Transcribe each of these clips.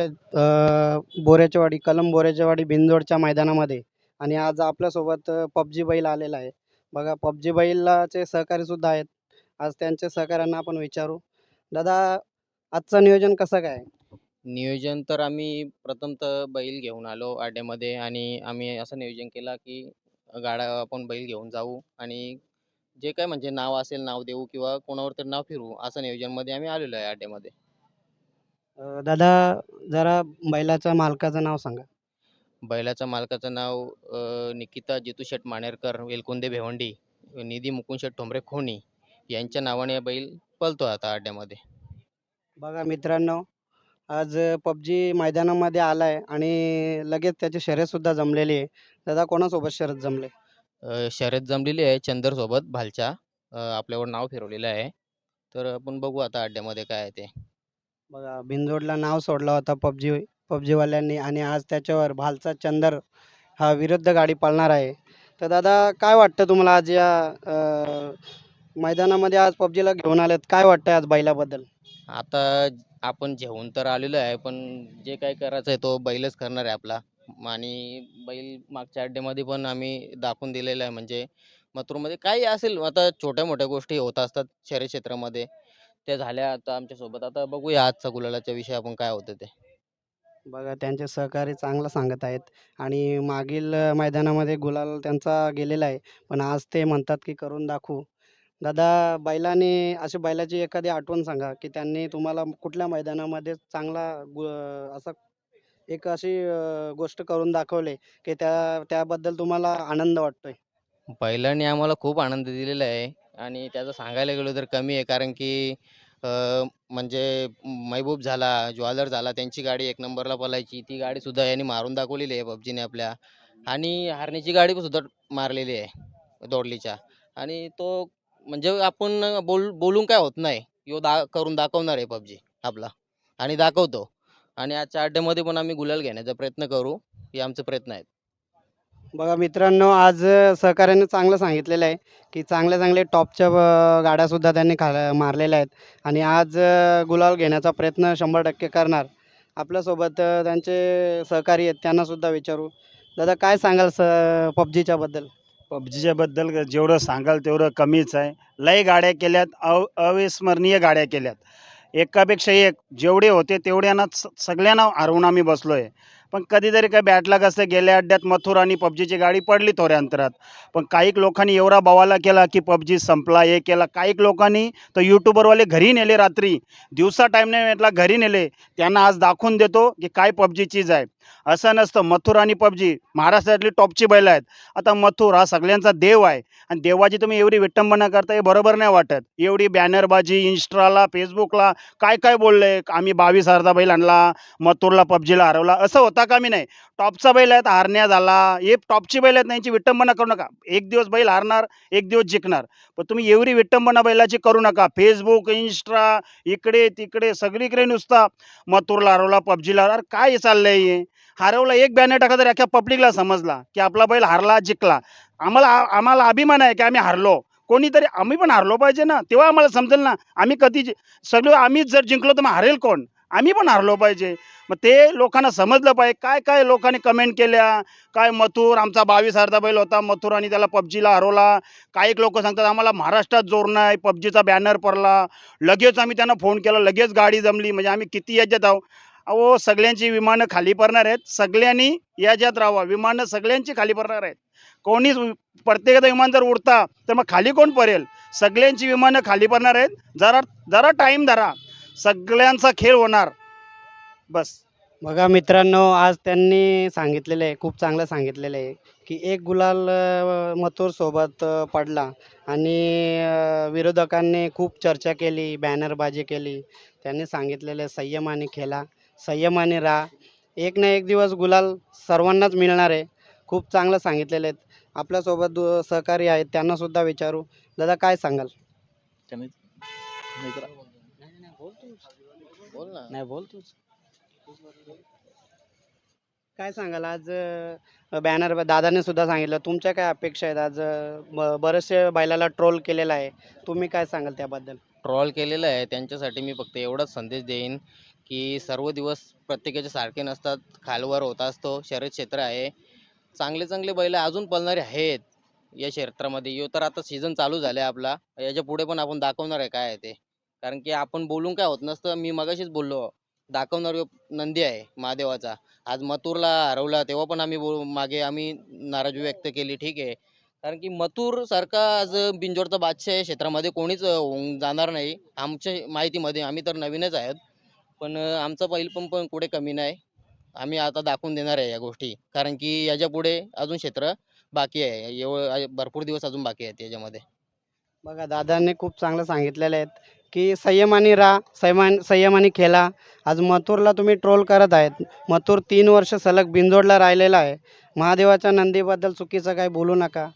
आलेलो बोऱ्याच्यावाडी कलम बोऱ्याच्यावाडी बिंदोडच्या मैदानामध्ये. आणि आज आपल्यासोबत पबजी बैल आलेला आहे. बघा पबजी बैलाचे सहकारीसुद्धा आहेत. आज त्यांच्या सहकाऱ्यांना आपण विचारू. दादा आजचं नियोजन कसं काय? नियोजन तर आम्ही प्रथमतः बैल घेऊन आलो आड्यामध्ये आणि आम्ही असं नियोजन केलं की गाडा आपण बैल घेऊन जाऊ आणि जे काय म्हणजे नाव असेल नाव देऊ किंवा कोणावर तरी नाव फिरू असं नियोजनमध्ये आम्ही आलेलो आहे आड्यामध्ये. अं, दादा जरा बैलाच्या मालकाचं नाव सांगा. बैलाच्या मालकाचं नाव अ, निकिता जितू शेट मानेरकर वेलकुंदे भेवंडी निधी मुकुंद शेट ठोंबरे खोनी यांच्या नावाने हा बैल पळतो आता अड्ड्यामध्ये बघा मित्रांनो आज पबजी मैदानामध्ये आला आहे आणि लगेच त्याची शर्यतसुद्धा जमलेली आहे. दादा कोणासोबत शर्यत जमले? अ, शर्यत जमलेली आहे चंदरसोबत भालच्या अ, आपल्यावर नाव फिरवलेलं आहे. तर आपण बघू आता अड्ड्यामध्ये काय आहे ते. बघा भिंजोडला नाव सोडलं होतं पबजी पबजीवाल्यांनी आणि आज त्याच्यावर भालचा चंदर हा विरुद्ध गाडी पळणार आहे. तर दादा काय वाटतं तुम्हाला आज या मैदानामध्ये आज पबजीला घेऊन आलेत? काय वाटतं आज बैलाबद्दल? आता आपण जेवून तर आलेलो आहे पण जे काय करायचं आहे तो बैलच करणार आहे आपला. म आणि बैल मागच्या अड्ड्यामध्ये पण आम्ही दाखवून दिलेलं आहे म्हणजे मथुरमध्ये काही असेल आता छोट्या मोठ्या गोष्टी होत असतात शहरी क्षेत्रामध्ये. त्या झाल्या आता आमच्यासोबत. आता बघूया आजचा गुलालाच्या विषय आपण काय होतं ते. बघा त्यांचे सहकारी चांगलं सांगत आहेत आणि मागील अं, मैदानामध्ये गुलाल त्यांचा गेलेला आहे. पण आज ते म्हणतात की करून दाखवू. दादा बैलाने अशी बैलाची एखादी आठवण सांगा की त्यांनी तुम्हाला कुठल्या मैदानामध्ये चांगला गु असा एक अशी अं, गोष्ट करून दाखवली की त्या त्याबद्दल तुम्हाला आनंद वाटतोय? बैलांनी आम्हाला खूप आनंद दिलेला आहे. आणि त्याचं सांगायला गेलो तर कमी आहे. कारण की म्हणजे महबूब झाला ज्वालर झाला त्यांची गाडी एक नंबरला पलायची. ती गाडीसुद्धा यांनी मारून दाखवलेली आहे पबजीने आपल्या. आणि हारण्याची गाडी पण सुद्धा मारलेली आहे दोडलीच्या. आणि तो म्हणजे आपण बोल बोलून काय होत नाही. यो दा करून दाखवणार आहे पबजी आपला. आणि दाखवतो. आणि आजच्या अड्ड्यामध्ये पण आम्ही गुलाल घेण्याचा प्रयत्न करू. हे आमचे प्रयत्न आहेत. बघा मित्रांनो आज सहकार्याने चांगलं सांगितलेलं आहे की चांगल्या चांगले टॉपच्या गाड्यासुद्धा त्यांनी खा मारलेल्या आहेत. आणि आज गुलाल घेण्याचा प्रयत्न शंभर टक्के करणार. आपल्यासोबत त्यांचे सहकारी आहेत त्यांनासुद्धा विचारू. दादा काय सांगाल स पबजीच्याबद्दल पबजीच्याबद्दल जेवढं सांगाल तेवढं कमीच आहे. लय गाड्या केल्यात अव अविस्मरणीय गाड्या केल्यात. एकापेक्षा एक जेवढे होते तेवढ्यांना सगळ्यांना हरवून आम्ही बसलो आहे पण कधीतरी काय बॅटलाग असं गेल्या अड्ड्यात मथुर आणि पबजीची गाडी पडली थोड्या अंतरात. पण काहीक लोकांनी एवढा बवाला केला की पबजी संपला हे केला. काहीक लोकांनी तर यूट्यूबरवाले घरी नेले रात्री. दिवसा टाईम नाही भेटला घरी नेले. त्यांना आज दाखवून देतो की काय पबजी चीज आहे. असं नसतं. मथुर आणि पबजी महाराष्ट्रातली टॉपची बैल आहेत. आता मथुर हा सगळ्यांचा देव आहे. आणि देवाची तुम्ही एवढी विटंबना करता हे बरोबर नाही वाटत. एवढी बॅनरबाजी इंस्टाला फेसबुकला काय काय बोलले? आम्ही बावीस अर्धा बैल आणला मथुरला पबजीला हरवला. असं होतं का मी नाही. टॉपचा बैल आहेत हारण्या झाला. हे टॉपची बैल आहेत त्यांची विटंबना करू नका. एक दिवस बैल हारणार एक दिवस जिंकणार. पण तुम्ही एवढी विटंबना बैलाची करू नका. फेसबुक इंस्टा इकडे तिकडे सगळीकडे नुसता मथुरला हरवला पबजीला अरे काय चाललंय हे? हरवला एक बॅनर टाका तर अख्ख्या पब्लिकला समजला की आपला बैल हारला जिंकला. आम्हाला आम्हाला अभिमान आहे की आम्ही हारलो. कोणीतरी आम्ही पण हारलो पाहिजे ना. तेव्हा आम्हाला समजेल ना आम्ही कधी सगळं आम्हीच जर जिंकलो तर मग हारेल कोण? आम्ही पण हरलो पाहिजे. मग ते लोकांना समजलं पाहिजे. काय काय लोकांनी कमेंट केल्या? काय मथुर आमचा बावीस अर्धा बैल होता. मथुर आणि त्याला पबजीला हरवला. काही लोक सांगतात आम्हाला महाराष्ट्रात जोर नाही. पबजीचा बॅनर पडला. लगेच आम्ही त्यांना फोन केला. लगेच गाडी जमली. म्हणजे आम्ही किती याच्यात आहो अहो सगळ्यांची विमानं खाली पडणार आहेत. सगळ्यांनी याच्यात राहावा. विमानं सगळ्यांची खाली पडणार आहेत. कोणीच प्रत्येकाचं विमान जर उडता तर मग खाली कोण पडेल सगळ्यांची विमानं खाली पडणार आहेत. जरा जरा टाईम धरा. सगळ्यांचा खेळ होणार. बस. बघा मित्रांनो आज त्यांनी सांगितलेलं आहे खूप चांगलं सांगितलेलं आहे की एक गुलाल मथुरसोबत पडला. आणि विरोधकांनी खूप चर्चा केली बॅनरबाजी केली. त्यांनी सांगितलेलं आहे संयमाने खेळा संयमाने राहा. एक ना एक दिवस गुलाल सर्वांनाच मिळणार आहे. खूप चांगलं सांगितलेलं आहेत आपल्यासोबत दु सहकारी आहेत त्यांनासुद्धा विचारू. दादा काय सांगाल? बोल ना. नाही बोल तूच काय सांगाल? आज बॅनर दादाने सुद्धा सांगितलं. तुमच्या काय अपेक्षा आहेत? आज ब- बरेचसे बैलाला ट्रोल केलेला आहे. तुम्ही काय सांगाल त्याबद्दल? ट्रॉल केलेलं आहे. त्यांच्यासाठी मी फक्त एवढाच संदेश देईन की सर्व दिवस प्रत्येकाचे सारखे नसतात. खालवर होत असतो. शर्यत क्षेत्र आहे. चांगले चांगले बैल अजून पळणारे आहेत या क्षेत्रामध्ये. यो तर आता सीझन चालू झाला आहे आपला. याच्यापुढे पण आपण दाखवणार आहे काय आहे ते. कारण की आपण बोलून काय होत नसतं. मी मगाशीच बोललो दाखवणार नंदी आहे महादेवाचा. आज मथुरला हरवला तेव्हा पण आम्ही बोल मागे आम्ही नाराजी व्यक्त केली ठीक आहे. कारण की मथुर सारखा आज बिंजोरचा बादशाह या क्षेत्रामध्ये कोणीच होऊन जाणार नाही. आमच्या माहितीमध्ये आम्ही तर नवीनच आहेत. पण आमचा बैल पण पण कुठे कमी नाही. आम्ही आता दाखवून देणार आहे या गोष्टी. कारण की याच्यापुढे अजून क्षेत्र बाकी आहे. एवढं भरपूर दिवस अजून बाकी आहेत याच्यामध्ये. बघा दादांनी खूप चांगलं सांगितलेलं आहेत की संयमाने राहा संयमान संयमाने खेळा. आज मथुरला तुम्ही ट्रोल करत आहेत. मथुर तीन वर्ष सलग बिंजोडला राहिलेला आहे. महादेवाच्या नंदीबद्दल चुकीचं काही बोलू नका.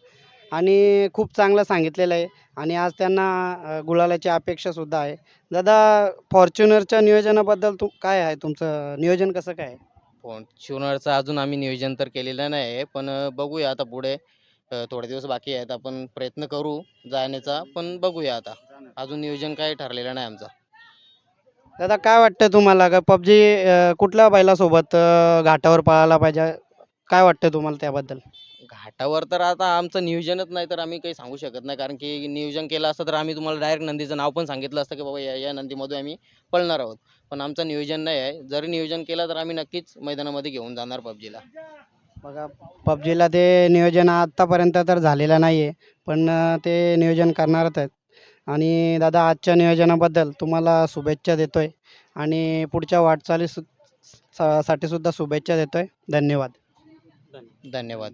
आणि खूप चांगलं सांगितलेलं आहे. आणि आज त्यांना गुलालाची अपेक्षासुद्धा आहे. दादा फॉर्च्युनरच्या नियोजनाबद्दल तू काय आहे तुमचं? नियोजन कसं काय आहे? फॉर्च्युनरचं अजून आम्ही नियोजन तर केलेलं नाही आहे पण बघूया आता पुढे. थोडे दिवस बाकी आहेत. आपण प्रयत्न करू जाण्याचा. पण बघूया आता. अजून नियोजन काही ठरलेलं नाही आमचं. दादा काय वाटतं तुम्हाला? का पबजी कुठल्या बैलासोबत अ, घाटावर पळायला पाहिजे? काय वाटतं तुम्हाला त्याबद्दल? घाटावर तर आता आमचं नियोजनच नाही तर आम्ही काही सांगू शकत नाही. कारण की नियोजन केलं असतं तर आम्ही तुम्हाला डायरेक्ट नंदीचं नाव पण सांगितलं असतं की बाबा या या नंदीमधून आम्ही पळणार आहोत. पण आमचं नियोजन नाही आहे. जरी नियोजन केलं तर आम्ही नक्कीच मैदानामध्ये घेऊन जाणार पबजीला. बघा पबजीला ते नियोजन आत्तापर्यंत तर झालेलं नाही आहे पण अ, ते नियोजन करणारच आहेत. आणि दादा आजच्या नियोजनाबद्दल तुम्हाला शुभेच्छा देतो आहे आणि पुढच्या वाटचाली सु सा- साठी सुद्धा शुभेच्छा देतो आहे धन्यवाद. धन्यवाद.